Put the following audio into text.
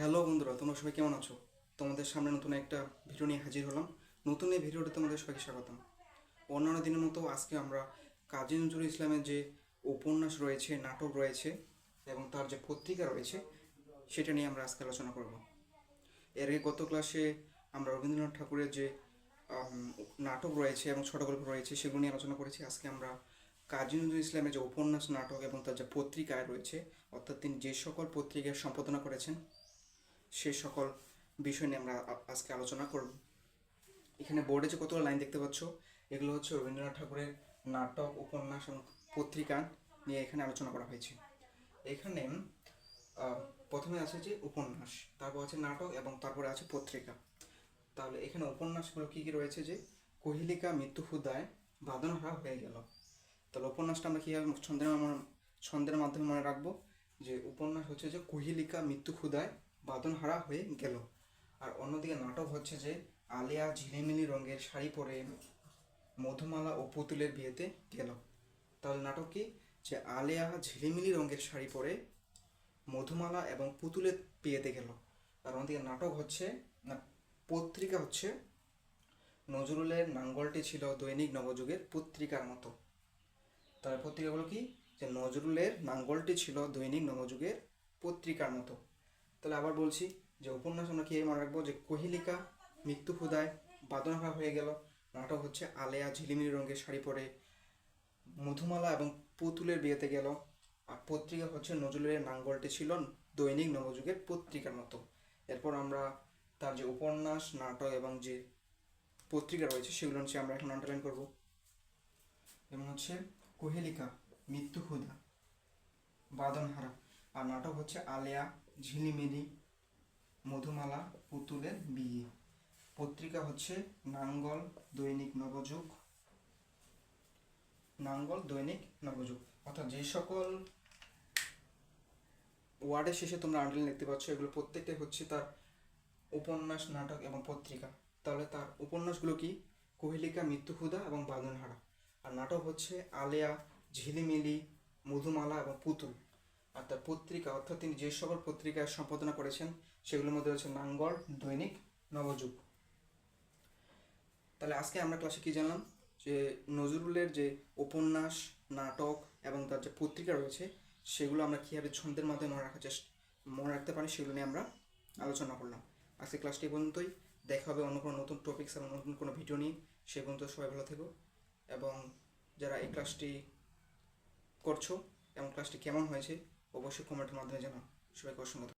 Hello বন্ধুরা, তোমরা সবাই কেমন আছো? তোমাদের সামনে নতুন একটা ভিডিও নিয়ে হাজির হলাম। নতুন এই ভিডিওতে তোমাদের সবাইকে স্বাগতম। অন্যান্য দিনের মতো আজকে আমরা কাজী নজরুল ইসলামের যে উপন্যাস রয়েছে, নাটক রয়েছে এবং তার যে পত্রিকা রয়েছে, সেটা নিয়ে আমরা আজকে আলোচনা করব। এর আগে গত ক্লাসে আমরা রবীন্দ্রনাথ ঠাকুরের যে নাটক রয়েছে এবং ছোট গল্প রয়েছে, সেগুলো নিয়ে আলোচনা করেছি। আজকে আমরা কাজী নজরুল ইসলামের যে উপন্যাস, নাটক এবং তার যে পত্রিকায় রয়েছে, অর্থাৎ তিনি যে সকল পত্রিকায় সম্পাদনা করেছেন সে সকল বিষয় নিয়ে আমরা আজকে আলোচনা করব। এখানে বোর্ডে যে কতগুলো লাইন দেখতে পাচ্ছ, এগুলো হচ্ছে রবীন্দ্রনাথ ঠাকুরের নাটক, উপন্যাস এবং পত্রিকা নিয়ে এখানে আলোচনা করা হয়েছে। এখানে প্রথমে আছে যে উপন্যাস, তারপর আছে নাটক এবং তারপরে আছে পত্রিকা। তাহলে এখানে উপন্যাসগুলো কী কী রয়েছে যে, কোহিলিকা, মৃত্যু হুদায়, বাদনহারা হয়ে গেল। তাহলে উপন্যাসটা আমরা কীভাবে ছন্দের ছন্দের মাধ্যমে মনে রাখব? যে উপন্যাস হচ্ছে যে কোহিলিকা, মৃত্যু ক্ষুদায় বাদনহারা হয়ে গেল। আর অন্যদিকে নাটক হচ্ছে যে, আলিয়া ঝিলিমিলি রঙের শাড়ি পরে মধুমালা ও পুতুলের বিয়েতে গেল। তাহলে নাটক কি? যে আলিয়া ঝিলিমিলি রঙের শাড়ি পরে মধুমালা এবং পুতুলের বিয়েতে গেল। আর অন্যদিকে নাটক হচ্ছে, না, পত্রিকা হচ্ছে, নজরুলের নাঙ্গলটি ছিল দৈনিক নবযুগের পত্রিকার মতো। তার পত্রিকাগুলো কি? যে নজরুলের নাঙ্গলটি ছিল দৈনিক নবযুগের পত্রিকার মতো। তাহলে আবার বলছি যে উপন্যাস আমরা কীভাবে মনে রাখব? যে কোহিলিকা, মৃত্যু ক্ষুদায় বাদনহা হয়ে গেল। নাটক হচ্ছে আলেয়া ঝিলিমিলি রঙের শাড়ি পরে মধুমালা এবং পুতুলের বিয়েতে গেল। আর পত্রিকা হচ্ছে নজরুলের নাঙ্গলটি ছিল দৈনিক নবযুগের পত্রিকার মতো। এরপর আমরা তার যে উপন্যাস, নাটক এবং যে পত্রিকা রয়েছে সেগুলো হচ্ছে আমরা এখন আন্ডারলাইন করব। যেমন হচ্ছে, কোহেলিকা, মৃত্যু ক্ষুধা বাদনহারা। আর নাটক হচ্ছে আলেয়া, ঝিলিমিলি, মধুমালা, পুতুলের বিয়ে। পত্রিকা হচ্ছে নাঙ্গল দৈনিক নবযুগ। নাঙ্গল দৈনিক নবযুগ। অর্থাৎ যে সকল ওয়ার্ডের শেষে তোমরা আন্ডারলাইন দেখতে পাচ্ছ, এগুলো প্রত্যেকটাই হচ্ছে তার উপন্যাস, নাটক এবং পত্রিকা। তাহলে তার উপন্যাসগুলো কি? কোহেলিকা মৃত্যু ক্ষুধা এবং বাদনহারা। আর নাটক হচ্ছে আলেয়া, ঝিলিমিলি, মধুমালা এবং পুতুল। আর তার পত্রিকা, অর্থাৎ তিনি যে সকল পত্রিকায় সম্পাদনা করেছেন, সেগুলোর মধ্যে রয়েছে নাঙ্গল, দৈনিক, নবযুগ। তাহলে আজকে আমরা ক্লাসে কি জানলাম? যে নজরুলের যে উপন্যাস, নাটক এবং তার যে পত্রিকা রয়েছে, সেগুলো আমরা কীভাবে ছন্দের মাধ্যমে মনে রাখার চেষ্টা মনে রাখতে পারি, সেগুলো নিয়ে আমরা আলোচনা করলাম। আজকে ক্লাসটি পর্যন্তই। দেখা হবে অন্য কোনো নতুন টপিক্স এবং নতুন কোনো ভিডিও নিয়ে। সে পর্যন্ত সবাই ভালো থেকো। এবং যারা এই ক্লাসটি করছ এবং ক্লাসটি কেমন হয়েছে অবশ্যই কমেন্টের মাধ্যমে জানাও সবাইকে অসংখ্য।